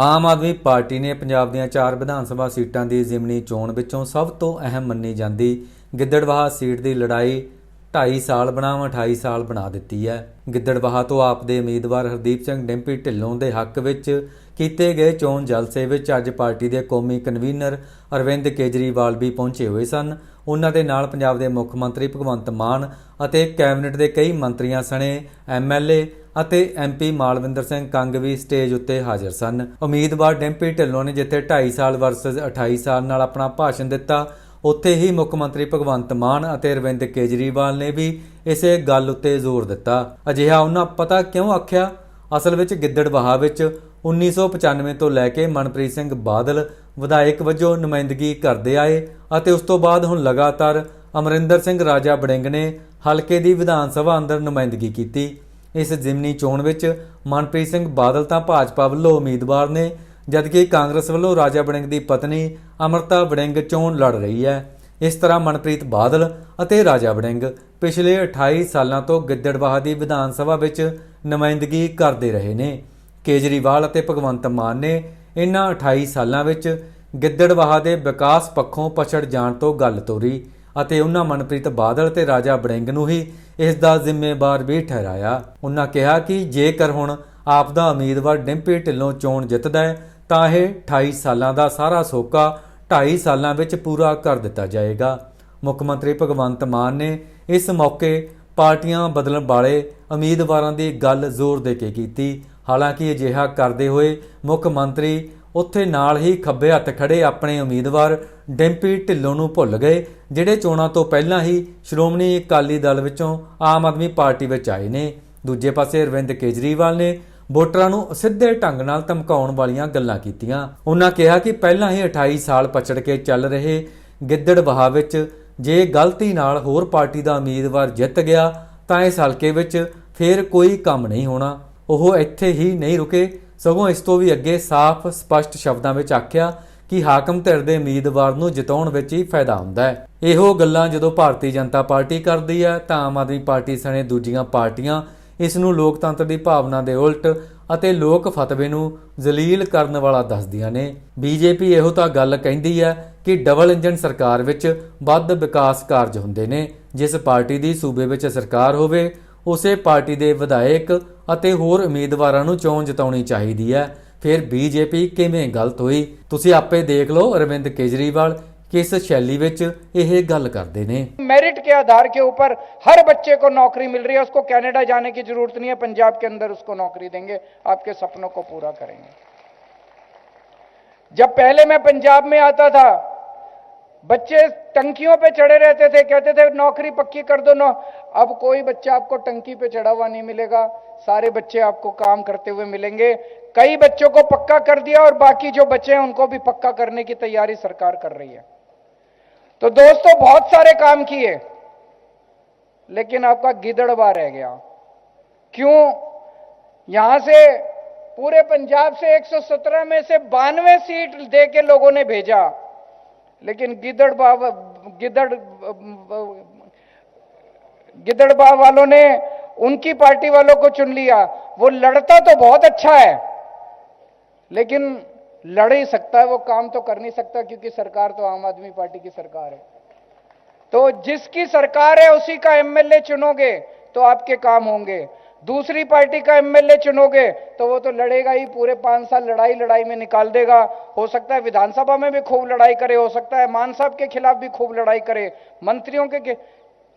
Aam Aadmi party ਨੇ ਪੰਜਾਬ ਦੀਆਂ ਚਾਰ ਵਿਧਾਨ ਸਭਾ ਸੀਟਾਂ ਦੀ ਜ਼ਿਮਨੀ ਚੋਣ ਵਿੱਚੋਂ ਸਭ ਤੋਂ ਅਹਿਮ ਮੰਨੀ ਜਾਂਦੀ ਗਿੱਦੜਬਾਹਾ ਸੀਟ ਦੀ ਲੜਾਈ 2.5 ਸਾਲ ਬਣਾਮ 28 ਸਾਲ ਬਣਾ ਦਿੱਤੀ ਹੈ। ਗਿੱਦੜਬਾਹਾ ਤੋਂ ਆਪ ਦੇ ਉਮੀਦਵਾਰ ਹਰਦੀਪ ਸਿੰਘ ਡਿੰਪੀ ਢਿੱਲੋਂ ਦੇ ਹੱਕ ਵਿੱਚ ਕੀਤੇ ਗਏ ਚੋਣ ਜਲਸੇ ਵਿੱਚ ਅੱਜ ਪਾਰਟੀ ਦੇ ਕੌਮੀ ਕਨਵੀਨਰ ਅਰਵਿੰਦ ਕੇਜਰੀਵਾਲ ਵੀ ਪਹੁੰਚੇ ਹੋਏ ਸਨ। ਉਹਨਾਂ ਦੇ ਨਾਲ ਪੰਜਾਬ ਦੇ ਮੁੱਖ ਮੰਤਰੀ ਭਗਵੰਤ ਮਾਨ ਅਤੇ ਕੈਬਨਿਟ ਦੇ ਕਈ ਮੰਤਰੀਆਂ ਸਣੇ ਐਮਐਲਏ ਅਤੇ ਐਮਪੀ ਮਾਲਵਿੰਦਰ ਸਿੰਘ ਕੰਗ ਵੀ ਸਟੇਜ ਉੱਤੇ ਹਾਜ਼ਰ ਸਨ। ਉਮੀਦਵਾਰ ਡਿੰਪੀ ਢਿੱਲੋਂ ਨੇ ਜਿੱਥੇ 2.5 ਸਾਲ ਵਰਸਸ 28 ਸਾਲ ਨਾਲ ਆਪਣਾ ਭਾਸ਼ਣ ਦਿੱਤਾ, ਉੱਥੇ ਹੀ ਮੁੱਖ ਮੰਤਰੀ ਭਗਵੰਤ ਮਾਨ ਅਤੇ ਅਰਵਿੰਦ ਕੇਜਰੀਵਾਲ ਨੇ ਵੀ ਇਸੇ ਗੱਲ ਉੱਤੇ ਜ਼ੋਰ ਦਿੱਤਾ। ਅਜਿਹਾ ਉਹਨਾਂ ਪਤਾ ਕਿਉਂ ਆਖਿਆ? ਅਸਲ ਵਿੱਚ ਗਿੱਦੜਬਾਹਾ ਵਿੱਚ 1995 ਤੋਂ ਲੈ ਕੇ ਮਨਪ੍ਰੀਤ ਸਿੰਘ ਬਾਦਲ ਵਿਧਾਇਕ ਵਜੋਂ ਨੁਮਾਇੰਦਗੀ ਕਰਦੇ ਆਏ ਅਤੇ ਉਸ ਤੋਂ ਬਾਅਦ ਹੁਣ ਲਗਾਤਾਰ ਅਮਰਿੰਦਰ ਸਿੰਘ ਰਾਜਾ ਬੜਿੰਗ ਨੇ ਹਲਕੇ ਦੀ ਵਿਧਾਨ ਸਭਾ ਅੰਦਰ ਨੁਮਾਇੰਦਗੀ ਕੀਤੀ। ਇਸ ਜ਼ਿਮਨੀ ਚੋਣ ਵਿੱਚ ਮਨਪ੍ਰੀਤ ਸਿੰਘ ਬਾਦਲ ਤਾਂ ਭਾਜਪਾ ਵੱਲੋਂ ਉਮੀਦਵਾਰ ਨੇ, ਜਦਕਿ ਕਾਂਗਰਸ ਵੱਲੋਂ ਰਾਜਾ ਬੜਿੰਗ ਦੀ ਪਤਨੀ ਅਮਰਤਾ ਬੜਿੰਗ ਚੋਣ ਲੜ ਰਹੀ ਹੈ। ਇਸ ਤਰ੍ਹਾਂ ਮਨਪ੍ਰੀਤ ਬਾਦਲ ਅਤੇ ਰਾਜਾ ਵੜਿੰਗ ਪਿਛਲੇ 28 ਸਾਲਾਂ ਤੋਂ ਗਿੱਦੜਬਾਹਾ ਦੀ ਵਿਧਾਨ ਸਭਾ ਵਿੱਚ ਨੁਮਾਇੰਦਗੀ ਕਰਦੇ ਰਹੇ ਨੇ। ਕੇਜਰੀਵਾਲ ਅਤੇ ਭਗਵੰਤ ਮਾਨ ਨੇ ਇਹਨਾਂ 28 ਸਾਲਾਂ ਵਿੱਚ ਗਿੱਦੜਬਾਹਾ ਦੇ ਵਿਕਾਸ ਪੱਖੋਂ ਪਛੜ ਜਾਣ ਤੋਂ ਗੱਲ ਤੋਰੀ ਅਤੇ ਉਹਨਾਂ ਮਨਪ੍ਰੀਤ ਬਾਦਲ ਤੇ ਰਾਜਾ ਬੜਿੰਗ ਨੂੰ ਹੀ ਇਸ ਦਾ ਜ਼ਿੰਮੇਵਾਰ ਵੀ ਠਹਿਰਾਇਆ। ਉਹਨਾਂ ਕਿਹਾ ਕਿ ਜੇਕਰ ਹੁਣ ਆਪ ਦਾ ਉਮੀਦਵਾਰ ਡਿੰਪੀ ਢਿੱਲੋਂ ਚੋਣ ਜਿੱਤਦਾ ਹੈ, ਤਾਂ ਇਹ 28 ਸਾਲਾਂ ਦਾ ਸਾਰਾ ਸੋਕਾ 2.5 ਸਾਲਾਂ ਵਿੱਚ ਪੂਰਾ ਕਰ ਦਿੱਤਾ ਜਾਏਗਾ। ਮੁੱਖ ਮੰਤਰੀ ਭਗਵੰਤ ਮਾਨ ਨੇ ਇਸ ਮੌਕੇ ਪਾਰਟੀਆਂ ਬਦਲਣ ਵਾਲੇ ਉਮੀਦਵਾਰਾਂ ਦੀ ਗੱਲ ਜ਼ੋਰ ਦੇ ਕੇ ਕੀਤੀ ਹਾਲਾਂਕਿ ਅਜਿਹਾ ਕਰਦੇ ਹੋਏ ਮੁੱਖ ਮੰਤਰੀ ਉੱਥੇ ਨਾਲ ਹੀ ਖੱਬੇ ਹੱਥ ਖੜੇ ਆਪਣੇ ਉਮੀਦਵਾਰ ਡਿੰਪੀ ਢਿੱਲੋਂ ਨੂੰ ਭੁੱਲ ਗਏ, ਜਿਹੜੇ ਚੋਣਾਂ ਤੋਂ ਪਹਿਲਾਂ ਹੀ ਸ਼੍ਰੋਮਣੀ ਅਕਾਲੀ ਦਲ ਵਿੱਚੋਂ ਆਮ ਆਦਮੀ ਪਾਰਟੀ ਵਿੱਚ ਆਏ ਨੇ। ਦੂਜੇ ਪਾਸੇ ਅਰਵਿੰਦ ਕੇਜਰੀਵਾਲ ਨੇ ਵੋਟਰਾਂ ਨੂੰ ਸਿੱਧੇ ਢੰਗ ਨਾਲ ਧਮਕਾਉਣ ਵਾਲੀਆਂ ਗੱਲਾਂ ਕੀਤੀਆਂ। ਉਹਨਾਂ ਕਿਹਾ ਕਿ ਪਹਿਲਾਂ ਹੀ 28 ਸਾਲ ਪਛੜ ਕੇ ਚੱਲ ਰਹੇ ਗਿੱਦੜਬਾਹਾ ਵਿੱਚ ਜੇ ਗਲਤੀ ਨਾਲ ਹੋਰ ਪਾਰਟੀ ਦਾ ਉਮੀਦਵਾਰ ਜਿੱਤ ਗਿਆ, ਤਾਂ ਇਸ ਹਲਕੇ ਵਿੱਚ ਫੇਰ ਕੋਈ ਕੰਮ ਨਹੀਂ ਹੋਣਾ। ਉਹ ਇੱਥੇ ਹੀ ਨਹੀਂ ਰੁਕੇ। ਸਗੋਂ ਇਸ ਤੋਂ ਵੀ ਅੱਗੇ ਸਾਫ਼, ਸਪਸ਼ਟ ਸ਼ਬਦਾਂ ਵਿੱਚ ਆਖਿਆ ਕਿ ਹਾਕਮ ਧਿਰ ਦੇ ਉਮੀਦਵਾਰ ਨੂੰ ਜਿਤਾਉਣ ਵਿੱਚ ਹੀ ਫਾਇਦਾ ਹੁੰਦਾ ਹੈ। ਇਹੋ ਗੱਲਾਂ ਜਦੋਂ ਭਾਰਤੀ ਜਨਤਾ ਪਾਰਟੀ ਕਰਦੀ ਹੈ, ਤਾਂ ਆਮ ਆਦਮੀ ਪਾਰਟੀ ਸਣੇ ਦੂਜੀਆਂ ਪਾਰਟੀਆਂ ਇਸ ਨੂੰ ਲੋਕਤੰਤਰ ਦੀ ਭਾਵਨਾ ਦੇ ਉਲਟ ਅਤੇ ਲੋਕ ਫਤਵੇ ਨੂੰ ਜ਼ਲੀਲ ਕਰਨ ਵਾਲਾ ਦੱਸਦੀਆਂ ਨੇ। ਬੀਜੇਪੀ ਇਹੋ ਤਾਂ ਗੱਲ ਕਹਿੰਦੀ ਹੈ ਕਿ ਡਬਲ ਇੰਜਨ ਸਰਕਾਰ ਵਿੱਚ ਵੱਧ ਵਿਕਾਸ ਕਾਰਜ ਹੁੰਦੇ ਨੇ। ਜਿਸ ਪਾਰਟੀ ਦੀ ਸੂਬੇ ਵਿੱਚ ਸਰਕਾਰ ਹੋਵੇ ਉਸੇ ਪਾਰਟੀ ਦੇ ਵਿਧਾਇਕ ਅਤੇ ਹੋਰ ਉਮੀਦਵਾਰਾਂ ਨੂੰ ਚੋਣ ਜਿਤਾਉਣੀ ਚਾਹੀਦੀ ਹੈ ਫਿਰ ਬੀਜੇਪੀ ਕਿਵੇਂ ਗਲਤ ਹੋਈ ਤੁਸੀਂ ਆਪੇ ਦੇਖ ਲਓ ਅਰਵਿੰਦ ਕੇਜਰੀਵਾਲ ਕਿਸ ਸ਼ੈਲੀ ਵਿੱਚ ਇਹ ਗੱਲ ਕਰਦੇ ਨੇ मेरिट के आधार के ऊपर हर बच्चे को नौकरी मिल रही है उसको कनाडा जाने की जरूरत नहीं है पंजाब के अंदर उसको नौकरी देंगे आपके सपनों को पूरा करेंगे जब पहले मैं पंजाब में आता था बच्चे टंकियों पे चढ़े रहते थे कहते थे नौकरी पक्की कर दो नौ अब कोई बच्चा आपको टंकी पे चढ़ा हुआ नहीं मिलेगा। सारे बच्चे आपको काम करते हुए मिलेंगे। कई बच्चों को पक्का कर दिया और बाकी जो बच्चे हैं, उनको भी पक्का करने की तैयारी सरकार कर रही है। तो दोस्तों, बहुत सारे काम किए, लेकिन आपका गिदड़बा रह गया। क्यों? यहाँ से पूरे पंजाब से 117 में से बानवे सीट दे के लोगों ने भेजा, लेकिन गिदड़बा गिदड़ गिदड़बा वालों ने उनकी पार्टी वालों को चुन लिया। वो लड़ता तो बहुत अच्छा है लेकिन लड़ ही सकता है वो काम तो कर नहीं सकता क्योंकि सरकार तो आम आदमी पार्टी की सरकार है। तो जिसकी सरकार है उसी का एमएलए चुनोगे तो आपके काम होंगे। दूसरी पार्टी का एमएलए चुनोगे तो वो तो लड़ेगा ही पूरे पाँच साल लड़ाई लड़ाई में निकाल देगा। हो सकता है विधानसभा में भी खूब लड़ाई करे हो सकता है मान साहब के खिलाफ भी खूब लड़ाई करे मंत्रियों के, के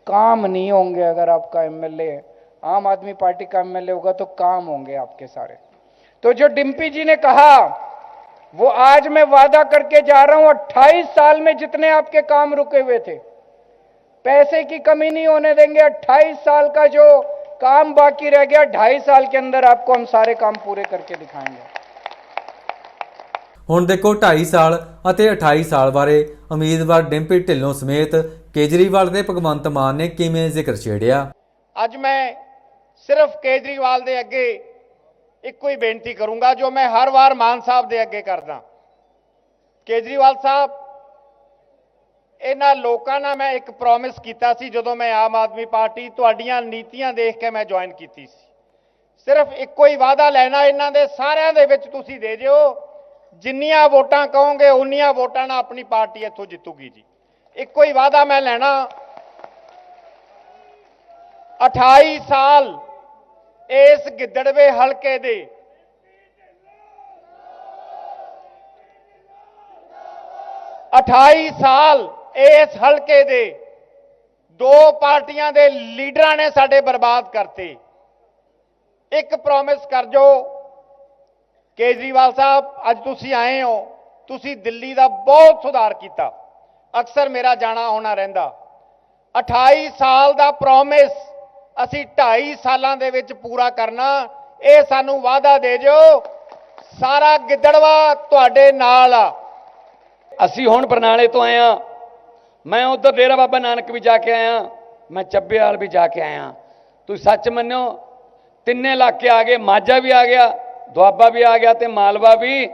काम नहीं होंगे अगर आपका एमएलए आम आदमी पार्टी का एमएलए होगा तो काम होंगे आपके सारे। तो जो डिम्पी जी ने कहा, वो आज मैं वादा करके जा रहा हूँ 28 साल में जितने आपके काम रुके हुए थे, पैसे की कमी नहीं होने देंगे 28 साल का जो काम बाकी रह गया, ढाई साल के अंदर आपको हम सारे काम पूरे करके दिखाएँगे। ਹੁਣ ਦੇਖੋ 2.5 ਸਾਲ ਅਤੇ 28 ਸਾਲ ਬਾਰੇ ਉਮੀਦਵਾਰ ਡਿੰਪੀ ਢਿੱਲੋਂ ਸਮੇਤ ਕੇਜਰੀਵਾਲ ਦੇ ਭਗਵੰਤ ਮਾਨ ਨੇ ਕਿਵੇਂ ਜ਼ਿਕਰ ਛੇੜਿਆ? ਅੱਜ ਮੈਂ ਸਿਰਫ ਕੇਜਰੀਵਾਲ ਦੇ ਅੱਗੇ ਇੱਕੋ ਹੀ ਬੇਨਤੀ ਕਰੂੰਗਾ, ਜੋ ਮੈਂ ਹਰ ਵਾਰ ਮਾਨ ਸਾਹਿਬ ਦੇ ਅੱਗੇ ਕਰਦਾ। ਕੇਜਰੀਵਾਲ ਸਾਹਿਬ, ਇਹਨਾਂ ਲੋਕਾਂ ਨਾਲ ਮੈਂ ਇੱਕ ਪ੍ਰੋਮਿਸ ਕੀਤਾ ਸੀ, ਜਦੋਂ ਮੈਂ ਆਮ ਆਦਮੀ ਪਾਰਟੀ ਤੁਹਾਡੀਆਂ ਨੀਤੀਆਂ ਦੇਖ ਕੇ ਮੈਂ ਜੁਆਇਨ ਕੀਤੀ ਸੀ। ਸਿਰਫ ਇੱਕੋ ਹੀ ਵਾਅਦਾ ਲੈਣਾ ਇਹਨਾਂ ਦੇ ਸਾਰਿਆਂ ਦੇ ਵਿੱਚ ਤੁਸੀਂ ਦੇ ਜਿਓ ਜਿੰਨੀਆਂ ਵੋਟਾਂ ਕਹੋਗੇ, ਉਨੀਆਂ ਵੋਟਾਂ ਨਾਲ ਆਪਣੀ ਪਾਰਟੀ ਇੱਥੋਂ ਜਿੱਤੂਗੀ ਜੀ। ਇੱਕੋ ਹੀ ਵਾਅਦਾ ਮੈਂ ਲੈਣਾ। 28 ਸਾਲ ਇਸ ਗਿੱਦੜਵੇ ਹਲਕੇ ਦੇ ਅਠਾਈ ਸਾਲ ਇਸ ਹਲਕੇ ਦੇ ਦੋ ਪਾਰਟੀਆਂ ਦੇ ਲੀਡਰਾਂ ਨੇ ਸਾਡੇ ਬਰਬਾਦ ਕਰਤੇ। ਇੱਕ ਪ੍ਰੋਮਿਸ ਕਰ ਜੋ ਕੇਜਰੀਵਾਲ ਸਾਹਿਬ, ਅੱਜ ਤੁਸੀਂ ਆਏ ਹੋ, ਤੁਸੀਂ ਦਿੱਲੀ ਦਾ ਬਹੁਤ ਸੁਧਾਰ ਕੀਤਾ। ਅਕਸਰ ਮੇਰਾ ਜਾਣਾ ਹੋਣਾ ਰਹਿੰਦਾ। 28 ਸਾਲ ਦਾ ਪ੍ਰੋਮਿਸ ਅਸੀਂ 2.5 ਸਾਲਾਂ ਦੇ ਵਿੱਚ ਪੂਰਾ ਕਰਨਾ, ਇਹ ਸਾਨੂੰ ਵਾਅਦਾ ਦੇ ਜੋ ਸਾਰਾ ਗਿੱਦੜਵਾ ਤੁਹਾਡੇ ਨਾਲ ਆ। ਅਸੀਂ ਹੁਣ ਬਰਨਾਲੇ ਤੋਂ ਆਏ ਆ ਮੈਂ ਉਧਰ ਡੇਰਾ ਬਾਬਾ ਨਾਨਕ ਵੀ ਜਾ ਕੇ ਆਇਆ, ਮੈਂ ਚੱਬੇਵਾਲ ਵੀ ਜਾ ਕੇ ਆਇਆ। ਤੁਸੀਂ ਸੱਚ ਮੰਨਿਓ, ਤਿੰਨੇ ਇਲਾਕੇ ਆ ਗਏ, ਮਾਝਾ ਵੀ ਆ ਗਿਆ ਦੁਆਬਾ ਵੀ ਆ ਗਿਆ ਤੇ ਮਾਲਵਾ ਵੀ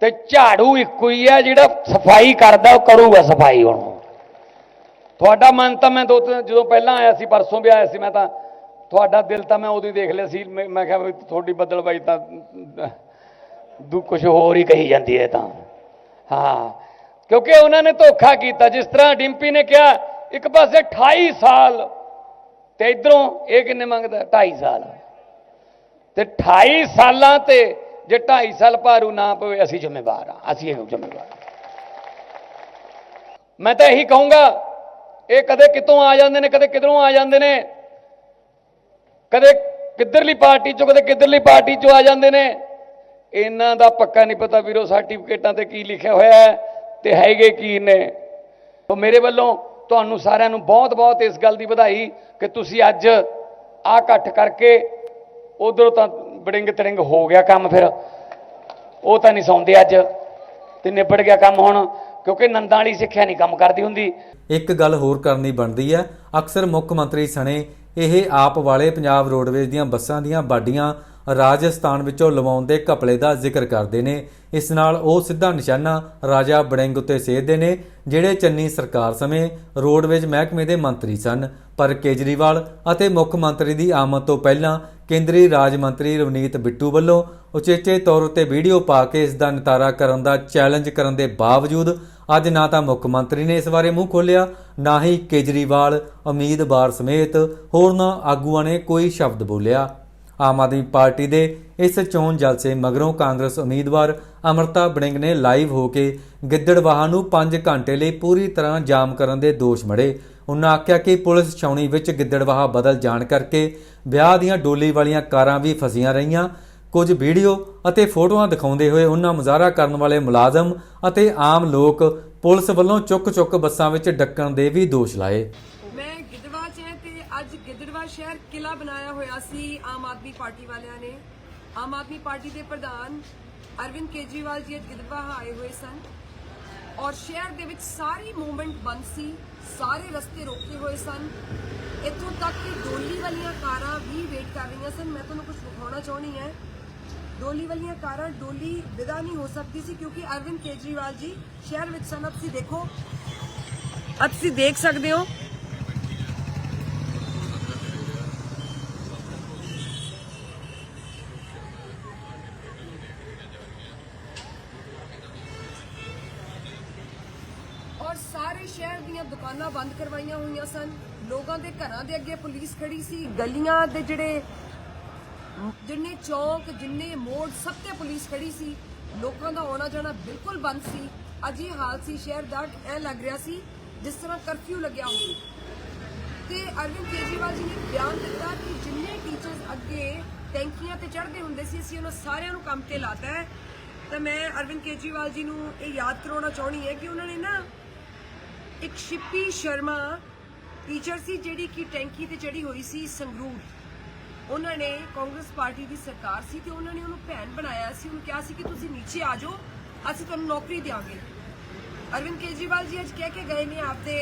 ਤੇ ਝਾੜੂ ਇੱਕੋ ਹੀ ਹੈ ਜਿਹੜਾ ਸਫ਼ਾਈ ਕਰਦਾ, ਉਹ ਕਰੂਗਾ ਸਫ਼ਾਈ ਹੁਣ। ਤੁਹਾਡਾ ਮਨ ਤਾਂ ਮੈਂ ਦੋ ਤਿੰਨ, ਜਦੋਂ ਪਹਿਲਾਂ ਆਇਆ ਸੀ, ਪਰਸੋਂ ਵੀ ਆਇਆ ਸੀ, ਮੈਂ ਤਾਂ ਤੁਹਾਡਾ ਦਿਲ ਤਾਂ ਮੈਂ ਉਦੋਂ ਹੀ ਦੇਖ ਲਿਆ ਸੀ, ਮੈਂ ਕਿਹਾ ਵੀ ਤੁਹਾਡੀ ਬੱਦਲਬਾਈ ਤਾਂ, ਦੂ ਕੁਝ ਹੋਰ ਹੀ ਕਹੀ ਜਾਂਦੀ ਹੈ ਤਾਂ। ਹਾਂ। ਕਿਉਂਕਿ ਉਹਨਾਂ ਨੇ ਧੋਖਾ ਕੀਤਾ, ਜਿਸ ਤਰ੍ਹਾਂ ਡਿੰਪੀ ਨੇ ਕਿਹਾ, ਇੱਕ ਪਾਸੇ 28 ਸਾਲ ਤੇ ਇਧਰੋਂ ਇਹ ਕਿੰਨੇ ਮੰਗਦਾ? 2.5 ਸਾਲ। ਤੇ 28 ਸਾਲਾਂ ਤੇ ਜੇ 2.5 ਸਾਲ ਭਾਰੂ ਨਾ ਪਵੇ, ਅਸੀਂ ਜ਼ਿੰਮੇਵਾਰ ਆ ਅਸੀਂ ਇਹ ਜ਼ਿੰਮੇਵਾਰ ਮੈਂ ਤਾਂ ਇਹੀ ਕਹੂੰਗਾ, ਇਹ ਕਦੇ ਕਿਤੋਂ ਆ ਜਾਂਦੇ ਨੇ, ਕਦੇ ਕਿਧਰੋਂ ਆ ਜਾਂਦੇ ਨੇ। ਕਦੇ ਕਿੱਧਰਲੀ ਪਾਰਟੀ ਚੋਂ, ਕਦੇ ਕਿੱਧਰਲੀ ਪਾਰਟੀ ਚੋਂ ਆ ਜਾਂਦੇ ਨੇ। ਇਹਨਾਂ ਦਾ ਪੱਕਾ ਨਹੀਂ ਪਤਾ ਵੀਰੋ ਸਰਟੀਫਿਕੇਟਾਂ ਤੇ ਕੀ ਲਿਖਿਆ ਹੋਇਆ ਹੈ ਤੇ ਹੈਗੇ ਕੀ ਨੇ। ਤੋਂ ਮੇਰੇ ਵੱਲੋਂ ਤੁਹਾਨੂੰ ਸਾਰਿਆਂ ਨੂੰ ਬਹੁਤ-ਬਹੁਤ ਇਸ ਗੱਲ ਦੀ ਵਧਾਈ ਕਿ ਤੁਸੀਂ ਅੱਜ ਆ ਇਕੱਠ ਕਰਕੇ ਉਧਰੋਂ ਤਾਂ ਬੜਿੰਗ ਤੜਿੰਗ ਹੋ ਗਿਆ ਕੰਮ ਫਿਰ। ਉਹ ਤਾਂ ਨਹੀਂ ਸੌਂਦੇ ਅੱਜ। ਤੇ ਨਿਬੜ ਗਿਆ ਕੰਮ ਹੁਣ, ਕਿਉਂਕਿ ਨੰਦਾਂ ਵਾਲੀ ਸਿੱਖਿਆ ਨਹੀਂ ਕੰਮ ਕਰਦੀ ਹੁੰਦੀ। ਇੱਕ ਗੱਲ ਹੋਰ ਕਰਨੀ ਬਣਦੀ ਹੈ। ਅਕਸਰ ਮੁੱਖ ਮੰਤਰੀ ਸਣੇ ਇਹ ਆਪ ਵਾਲੇ ਪੰਜਾਬ ਰੋਡਵੇਜ਼ ਦੀਆਂ ਬੱਸਾਂ ਦੀਆਂ ਬਾਡੀਆਂ ਰਾਜਸਥਾਨ ਵਿੱਚੋਂ ਲਵਾਉਣ ਦੇ ਘਪਲੇ ਦਾ ਜ਼ਿਕਰ ਕਰਦੇ ਨੇ। ਇਸ ਨਾਲ ਉਹ ਸਿੱਧਾ ਨਿਸ਼ਾਨਾ ਰਾਜਾ ਬੜਿੰਗ ਉੱਤੇ ਸੇਧਦੇ ਨੇ, ਜਿਹੜੇ ਚੰਨੀ ਸਰਕਾਰ ਸਮੇਂ ਰੋਡਵੇਜ਼ ਮਹਿਕਮੇ ਦੇ ਮੰਤਰੀ ਸਨ। ਪਰ ਕੇਜਰੀਵਾਲ ਅਤੇ ਮੁੱਖ ਮੰਤਰੀ ਦੀ ਆਮਦ ਤੋਂ ਪਹਿਲਾਂ ਕੇਂਦਰੀ ਰਾਜ ਮੰਤਰੀ ਰਵਨੀਤ ਬਿੱਟੂ ਵੱਲੋਂ ਉਚੇਚੇ ਤੌਰ ਉੱਤੇ ਵੀਡੀਓ ਪਾ ਕੇ ਇਸ ਦਾ ਨਿਤਾਰਾ ਕਰਨ ਦਾ ਚੈਲੰਜ ਕਰਨ ਦੇ ਬਾਵਜੂਦ ਅੱਜ ਨਾ ਤਾਂ ਮੁੱਖ ਮੰਤਰੀ ਨੇ ਇਸ ਬਾਰੇ ਮੂੰਹ ਖੋਲ੍ਹਿਆ, ਨਾ ਹੀ ਕੇਜਰੀਵਾਲ, ਉਮੀਦਵਾਰ ਸਮੇਤ ਹੋਰਨਾਂ ਆਗੂਆਂ ਨੇ ਕੋਈ ਸ਼ਬਦ ਬੋਲਿਆ। ਆਮ ਆਦਮੀ ਪਾਰਟੀ ਦੇ ਇਸ ਚੋਣ ਜਲਸੇ ਮਗਰੋਂ ਕਾਂਗਰਸ ਉਮੀਦਵਾਰ ਅਮਰਤਾ ਬੜਿੰਗ ਨੇ ਲਾਈਵ ਹੋ ਕੇ ਗਿੱਦੜਵਾਹਾ ਨੂੰ 5 ਘੰਟੇ ਲਈ ਪੂਰੀ ਤਰ੍ਹਾਂ ਜਾਮ ਕਰਨ ਦੇ ਦੋਸ਼ ਮੜੇ। ਉਹਨਾਂ ਆਖਿਆ ਕਿ ਪੁਲਿਸ ਛਾਉਣੀ ਵਿੱਚ ਗਿੱਦੜਵਾਹਾ ਬਦਲ ਜਾਣ ਕਰਕੇ ਵਿਆਹ ਦੀਆਂ ਡੋਲੀ ਵਾਲੀਆਂ ਕਾਰਾਂ ਵੀ ਫਸੀਆਂ ਰਹੀਆਂ। ਕੁਝ ਵੀਡੀਓ ਅਤੇ ਫੋਟੋਆਂ ਦਿਖਾਉਂਦੇ ਹੋਏ ਉਹਨਾਂ ਮੁਜ਼ਾਹਰਾ ਕਰਨ ਵਾਲੇ ਮੁਲਾਜ਼ਮ ਅਤੇ ਆਮ ਲੋਕ ਪੁਲਿਸ ਵੱਲੋਂ ਚੁੱਕ-ਚੁੱਕ ਬੱਸਾਂ ਵਿੱਚ ਡੱਕਣ ਦੇ ਵੀ ਦੋਸ਼ ਲਾਏ। ਮੈਂ ਗਿੱਦੜਵਾ ਚ ਹਾਂ ਤੇ ਅੱਜ ਗਿੱਦੜਵਾ ਸ਼ਹਿਰ ਕਿਲਾ ਬਣਾਇਆ ਹੋਇਆ ਸੀ। ਆਮ ਆਦਮੀ ਪਾਰਟੀ ਵਾਲਿਆਂ ਨੇ। ਆਮ ਆਦਮੀ ਪਾਰਟੀ ਦੇ ਪ੍ਰਧਾਨ ਅਰਵਿੰਦ ਕੇਜਰੀਵਾਲ ਜੀ ਅੱਜ ਗਿੱਦੜਵਾ ਆਏ ਹੋਏ ਸਨ। ਔਰ ਸ਼ਹਿਰ ਦੇ ਵਿੱਚ ਸਾਰੀ ਮੂਵਮੈਂਟ ਬੰਦ ਸੀ, ਸਾਰੇ ਰਸਤੇ ਰੋਕੇ ਹੋਏ ਸਨ। ਇੱਥੋਂ ਤੱਕ ਕਿ ਡੋਲੀ ਵਾਲੀਆਂ ਕਾਰਾਂ ਵੀ ਵੇਟ ਕਰ ਰਹੀਆਂ ਸਨ। ਮੈਂ ਤੁਹਾਨੂੰ ਕੁਝ ਵਿਖਾਉਣਾ ਚਾਹਣੀ ਹੈ। ਡੋਲੀ ਵਾਲੀਆਂ ਕਾਰਾਂ, ਡੋਲੀ ਵਿਦਾ ਨਹੀਂ ਹੋ ਸਕਦੀ ਸੀ ਕਿਉਂਕਿ ਅਰਵਿੰਦ ਕੇਜਰੀਵਾਲ ਜੀ ਸ਼ਹਿਰ ਵਿੱਚ ਸਨ। ਤੁਸੀਂ ਦੇਖੋ ਤੁਸੀਂ ਦੇਖ ਸਕਦੇ ਹੋ ਸ਼ਹਿਰ ਦੀਆਂ ਦੁਕਾਨਾਂ ਬੰਦ ਕਰਵਾਈਆਂ ਹੋਈਆਂ ਸਨ। ਲੋਕਾਂ ਦੇ ਘਰਾਂ ਦੇ ਅੱਗੇ ਪੁਲਿਸ ਖੜੀ ਸੀ। ਗਲੀਆਂ ਦੇ ਜਿਹੜੇ ਜਿੰਨੇ ਚੌਕ, ਜਿੰਨੇ ਮੋੜ, ਸਭ ਤੇ ਪੁਲਿਸ ਖੜੀ ਸੀ। ਲੋਕਾਂ ਦਾ ਆਉਣਾ ਜਾਣਾ ਬਿਲਕੁਲ ਬੰਦ ਸੀ। ਅੱਜ ਇਹ ਹਾਲ ਸੀ ਸ਼ਹਿਰ ਦਾ ਐ ਲੱਗ ਰਿਹਾ ਸੀ, ਜਿਸ ਤਰ੍ਹਾਂ ਕਰਫਿਊ ਲੱਗਿਆ ਹੋਵੇ। ਤੇ ਅਰਵਿੰਦ ਕੇਜਰੀਵਾਲ ਜੀ ਨੇ ਬਿਆਨ ਦਿੱਤਾ ਕਿ ਜਿੰਨੇ ਟੀਚਰਸ ਅੱਗੇ ਟੈਂਕੀਆਂ ਤੇ ਚੜ੍ਹਦੇ ਹੁੰਦੇ ਸੀ, ਅਸੀਂ ਉਹਨਾਂ ਸਾਰਿਆਂ ਨੂੰ ਕੰਮ ਤੇ ਲਾਤਾ ਹੈ। ਤਾਂ ਮੈਂ ਅਰਵਿੰਦ ਕੇਜਰੀਵਾਲ ਜੀ ਨੂੰ ਇਹ ਯਾਦ ਕਰਾਉਣਾ ਚਾਹਣੀ ਹੈ ਕਿ ਉਹਨਾਂ ਨੇ ਨਾ ਇੱਕ ਸ਼ਿਪੀ ਸ਼ਰਮਾ ਟੀਚਰ ਸੀ ਜਿਹੜੀ ਕਿ ਟੈਂਕੀ ਤੇ ਚੜੀ ਹੋਈ ਸੀ ਸੰਗਰੂਰ। ਉਹਨਾਂ ਨੇ ਕਾਂਗਰਸ ਪਾਰਟੀ ਦੀ ਸਰਕਾਰ ਸੀ ਤੇ ਉਹਨਾਂ ਨੇ ਉਹਨੂੰ ਭੈਣ ਬਣਾਇਆ ਸੀ। ਉਹਨੂੰ ਕਿਹਾ ਸੀ ਕਿ ਤੁਸੀਂ ਨੀਚੇ ਆ ਜਾਓ, ਅਸੀਂ ਤੁਹਾਨੂੰ ਨੌਕਰੀ ਦਿਆਂਗੇ। ਅਰਵਿੰਦ ਕੇਜਰੀਵਾਲ ਜੀ ਅੱਜ ਕਹਿ ਕੇ ਗਏ ਨੇ, ਆਪਦੇ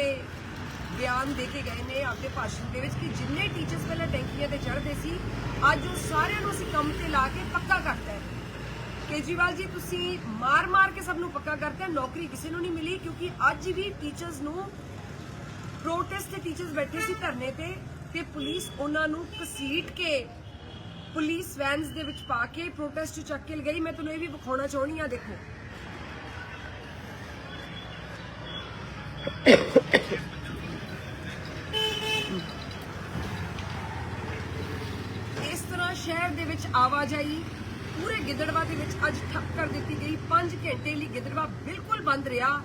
ਬਿਆਨ ਦੇ ਕੇ ਗਏ ਨੇ ਆਪਦੇ ਭਾਸ਼ਣ ਦੇ ਵਿੱਚ ਕਿ ਜਿੰਨੇ ਟੀਚਰਸ ਪਹਿਲਾਂ ਟੈਂਕੀਆਂ ਤੇ ਚੜ੍ਹਦੇ ਸੀ, ਅੱਜ ਉਹ ਸਾਰਿਆਂ ਨੂੰ ਅਸੀਂ ਕੰਮ ਤੇ ਲਾ ਕੇ ਪੱਕਾ ਕਰਤਾ ਹੈ। ਕੇਜੀਵਾਲ ਜੀ, ਤੁਸੀਂ ਮਾਰ-ਮਾਰ ਕੇ ਸਭ ਨੂੰ ਪੱਕਾ ਕਰਤੇ ਨੌਕਰੀ ਕਿਸੇ ਨੂੰ ਨਹੀਂ ਮਿਲੀ ਕਿਉਂਕਿ ਅੱਜ ਵੀ ਟੀਚਰਸ ਨੂੰ ਪ੍ਰੋਟੈਸਟ ਤੇ ਟੀਚਰਸ ਬੈਠੇ ਸੀ ਧਰਨੇ ਤੇ ਤੇ ਪੁਲਿਸ ਉਹਨਾਂ ਨੂੰ ਕਸੀਟ ਕੇ ਪੁਲਿਸ ਵੈਨਸ ਦੇ ਵਿੱਚ ਪਾ ਕੇ ਪ੍ਰੋਟੈਸਟ ਚੱਕ ਕੇ ਲਗਈ। ਮੈਂ ਤੁਹਾਨੂੰ ਇਹ ਵੀ ਵਿਖਾਉਣਾ ਚਾਹੁੰਦੀ ਆ ਦੇਖੋ। ਇਸ ਤਰ੍ਹਾਂ ਸ਼ਹਿਰ ਦੇ ਵਿੱਚ ਆਵਾਜਾਈ ਗਿੱਦੜਵਾ ਦੇ ਵਿੱਚ ਅੱਜ ਠੱਪ ਕਰ ਦਿੱਤੀ ਗਈ। 5 ਘੰਟੇ ਲਈ ਗਿੱਦੜਵਾ ਬਿਲਕੁਲ ਬੰਦ ਰਿਹਾ।